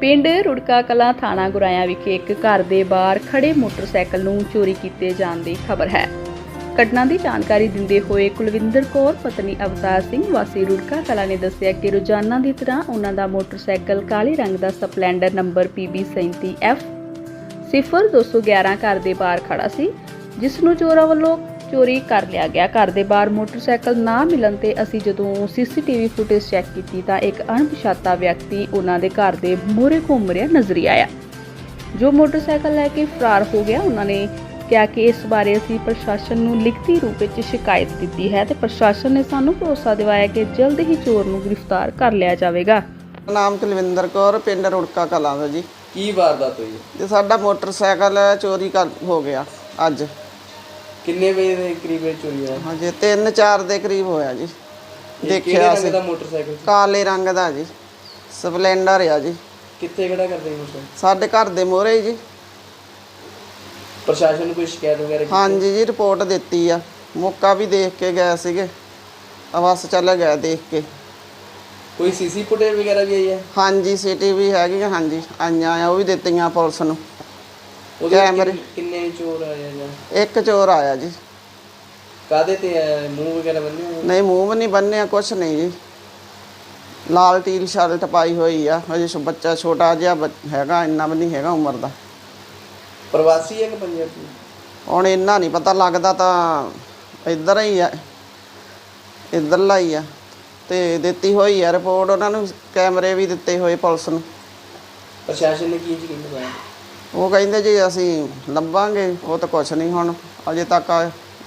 ਪਿੰਡ ਰੁੜਕਾ ਕਲਾ ਥਾਣਾ ਗੁਰਾਇਆ ਵਿਖੇ ਇੱਕ ਘਰ ਦੇ ਬਾਹਰ ਖੜੇ ਮੋਟਰਸਾਈਕਲ ਨੂੰ ਚੋਰੀ ਕੀਤੇ ਜਾਣ ਦੀ ਖਬਰ ਹੈ। ਘਟਨਾ ਦੀ ਜਾਣਕਾਰੀ ਦਿੰਦੇ ਹੋਏ ਕੁਲਵਿੰਦਰ ਕੌਰ, ਪਤਨੀ ਅਵਤਾਰ ਸਿੰਘ, ਵਾਸੀ ਰੁੜਕਾ ਕਲਾ ਨੇ ਦੱਸਿਆ ਕਿ ਰੋਜ਼ਾਨਾ ਦੀ ਤਰ੍ਹਾਂ ਉਹਨਾਂ ਦਾ ਮੋਟਰਸਾਈਕਲ ਕਾਲੇ ਰੰਗ ਦਾ ਸਪਲੈਂਡਰ ਨੰਬਰ PB37F 0211 ਘਰ ਦੇ ਬਾਹਰ ਖੜਾ ਸੀ, ਜਿਸ ਨੂੰ ਚੋਰਾਂ ਵੱਲੋਂ ਚੋਰੀ ਕਰ ਲਿਆ ਗਿਆ। ਘਰ ਦੇ ਬਾਹਰ ਮੋਟਰਸਾਈਕਲ ਨਾ ਮਿਲਣ ਤੇ ਅਸੀਂ ਜਦੋਂ ਸੀਸੀਟੀਵੀ ਫੁਟੇਜ ਚੈੱਕ ਕੀਤੀ ਤਾਂ ਇੱਕ ਅਣਪਛਾਤਾ ਵਿਅਕਤੀ ਉਹਨਾਂ ਦੇ ਘਰ ਦੇ ਮੂਹਰੇ ਘੁੰਮ ਰਿਹਾ ਨਜ਼ਰ ਆਇਆ। ਜੋ ਮੋਟਰਸਾਈਕਲ ਲੈ ਕੇ ਫਰਾਰ ਹੋ ਗਿਆ, ਉਹਨਾਂ ਨੇ ਕਿਹਾ ਕਿ ਇਸ ਬਾਰੇ ਅਸੀਂ ਪ੍ਰਸ਼ਾਸਨ ਨੂੰ ਲਿਖਤੀ ਰੂਪ ਵਿੱਚ ਸ਼ਿਕਾਇਤ ਦਿੱਤੀ ਹੈ ਤੇ ਪ੍ਰਸ਼ਾਸਨ ਨੇ ਸਾਨੂੰ ਭਰੋਸਾ ਦਿਵਾਇਆ ਕਿ ਜਲਦ ਹੀ ਚੋਰ ਨੂੰ ਗ੍ਰਿਫਤਾਰ ਕਰ ਲਿਆ ਜਾਵੇਗਾ। ਨਾਮ ਕੁਲਵਿੰਦਰ ਕੌਰ, ਪਿੰਡ ਰੁੜਕਾ ਕਲਾਂ ਦਾ ਜੀ। ਕੀ ਵਾਰਦਾਤ ਹੋਈ? ਹੈ? ਤੇ ਸਾਡਾ ਮੋਟਰਸਾਈਕਲ ਚੋਰੀ ਕਰ ਹੋ ਗਿਆ ਅੱਜ। ਕਿੰਨੇ ਵਜੇ ਦੇ ਕਰੀਬ ਇਹ ਚੋਰੀ ਹੋਇਆ? ਹਜੇ 3-4 ਦੇ ਕਰੀਬ ਹੋਇਆ ਜੀ। ਇਹ ਦੇਖਿਆ ਰੰਗ ਸੀ। ਦਾ ਮੋਟਰਸਾਈਕਲ ਸੀ? ਕਾਲੇ ਰੰਗ ਦਾ ਜੀ। ਸਪਲੈਂਡਰ ਆ ਜੀ। ਕਿੱਥੇ ਖੜਾ ਕਰਦੇ ਮੋਟਰਸਾਈਕਲ? ਸਾਡੇ ਘਰ ਦੇ ਮੋਹਰੇ ਜੀ। ਪ੍ਰਸ਼ਾਸਨ ਨੂੰ ਕੋਈ ਸ਼ਿਕਾਇਤ ਵਗੈਰਾ ਕੀਤੀ? ਹਾਂਜੀ ਜੀ ਰਿਪੋਰਟ ਦਿੱਤੀ ਆ। ਮੌਕਾ ਵੀ ਦੇਖ ਕੇ ਗਏ ਸੀਗੇ। ਆ ਬਸ ਚੱਲ ਗਏ ਦੇਖ ਕੇ। ਕੋਈ ਸੀਸੀ ਫੁਟੇਜ ਵਗੈਰਾ ਵੀ ਆਈ ਹੈ? ਹਾਂਜੀ ਸਿਟੀ ਵੀ ਹੈਗੀ ਹਾਂਜੀ। ਆਈਆਂ ਆ ਉਹ ਵੀ ਦਿੱਤੀਆਂ ਪੁਲਿਸ ਨੂੰ। ਉਹਦੇ ਵਿੱਚ ਕੈਮਰੇ। ਕਿੰਨ- ਕਿੰਨੇ ਚੋਰ ਆਏ ਆ ਜਾਂ? ਇੱਕ ਚੋਰ ਆਇਆ ਜੀ। ਕਾਦੇ ਤੇ ਆਇਆ? ਮੂੰਹ ਵਗੈਰਾ ਬੰਨੇ ਹੋਏ? ਨਹੀਂ ਮੂੰਹ ਵੀ ਨਹੀਂ ਬੰਨਿਆ ਕੁਛ ਨਹੀਂ ਜੀ। ਲਾਲ ਟੀਲ ਸ਼ਰਟ ਪਾਈ ਹੋਈ ਆ। ਹਜੇ ਛੋ- ਬੱਚਾ ਛੋਟਾ ਜਿਹਾ ਬੱਚ- ਹੈਗਾ ਇੰਨਾ ਵੀ ਨਹੀਂ ਹੈਗਾ ਉਮਰ ਦਾ। ਪ੍ਰਵਾਸੀ ਹੈ ਕਿ ਪੰਜਾਬੀ ਹੁਣ ਇੰਨਾ ਨਹੀਂ ਪਤਾ ਲੱਗਦਾ ਤਾਂ ਇੱਧਰ ਹੀ ਆ। ਇੱਧਰਲਾ ਹੀ ਆ। ਤੇ ਦਿੱਤੀ ਹੋਈ ਆ ਰਿਪੋਰਟ ਉਹਨਾਂ ਨੂੰ ਕੈਮਰੇ ਵੀ ਦਿੱਤੇ ਹੋਏ ਪੁਲਿਸ ਨੂੰ। ਪ੍ਰਸ਼ਾਸਨ ਨੇ ਕੀ ਯਕੀਨ ਦਿਵਾਇਆ ਉਹ ਕਹਿੰਦੇ ਜੀ ਅਸੀਂ ਲੱਭਾਂਗੇ ਉਹ ਤਾਂ ਕੁਛ ਨਹੀਂ ਹੁਣ ਅਜੇ ਤੱਕ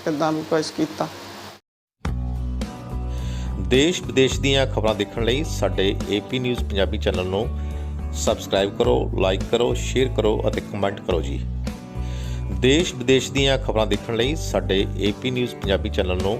ਕਿਦਾਂ ਵੀ ਕੁਛ ਕੀਤਾ। ਦੇਸ਼ ਵਿਦੇਸ਼ ਦੀਆਂ ਖਬਰਾਂ ਦੇਖਣ ਲਈ ਸਾਡੇ ਏਪੀ ਨਿਊਜ਼ ਪੰਜਾਬੀ ਚੈਨਲ ਨੂੰ ਸਬਸਕ੍ਰਾਈਬ ਕਰੋ ਲਾਈਕ ਕਰੋ ਸ਼ੇਅਰ ਕਰੋ ਅਤੇ ਕਮੈਂਟ ਕਰੋ ਜੀ। ਦੇਸ਼ ਵਿਦੇਸ਼ ਦੀਆਂ ਖਬਰਾਂ ਦੇਖਣ ਲਈ ਸਾਡੇ ਏਪੀ ਨਿਊਜ਼ ਪੰਜਾਬੀ ਚੈਨਲ ਨੂੰ